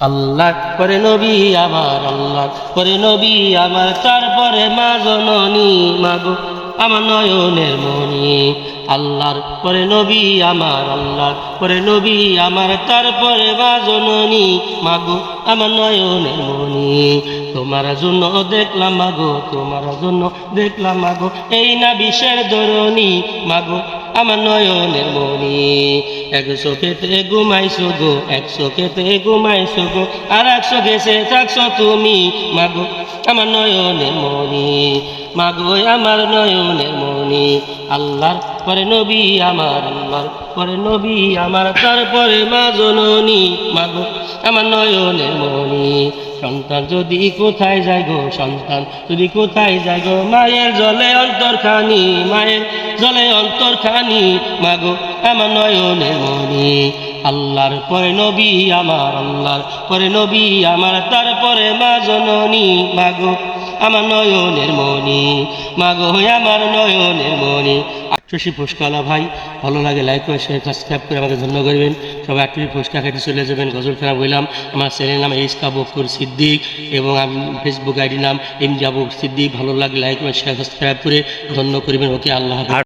আল্লাহ করে নবী আমার আল্লাহ করে নবী আমার, তারপরে মা জননী মাগো আমার নয়নের মনি আল্লাহর পরে নবী আমার আল্লাহ পরে নবী আমার, তারপরে মা জননী মাগো আমার নয়নের মনি তোমার জন্য দেখলাম মাগো তোমার জন্য দেখলাম মাগো এই না বিষের ধরনী মাগো আমার নয়নের মনি এক চোখেতে ঘুমাইছো গো এক চোখেতে ঘুমাইছো গো আর এক চোখেছে থাকছো তুমি। মাগো, আমার নয়নের মনি মাগো, আমার নয়নের মনি আল্লাহর পরে নবী আমার আল্লাহর, পরে নবী আমার, তারপরে মা জননী মাগো আমার নয়নের মনি সন্তান যদি কোথায় যায় গো সন্তান, যদি কোথায় যায় গো মায়ের জলে অন্তরখানি, মায়ের জলে অন্তরখানি মাগো আমার নয়নের মনি আল্লাহর, পরে নবী আমার আল্লাহর, পরে নবী আমার, তারপরে মা জননী মাগো আমার নয়নের মনি মাগো আমার নয়নের মনি আটশোশি ফুসকালা ভাই, ভালো লাগে লাইক করে শেয়ার সাবস্ক্রাইব করে আমাকে ধন্য করবেন। সবাই একটু ফুসকা খেতে চলে যাবেন, গজল খেলা বললাম। আমার চ্যানেল নাম ইসকা বকুর সিদ্দিক এবং আমি ফেসবুক আইডি নাম এম জাবুক সিদ্দিক ভালো লাগে লাইক করে শেয়ার সাবস্ক্রাইব করে ধন্য করবেন। ওকে, আল্লাহ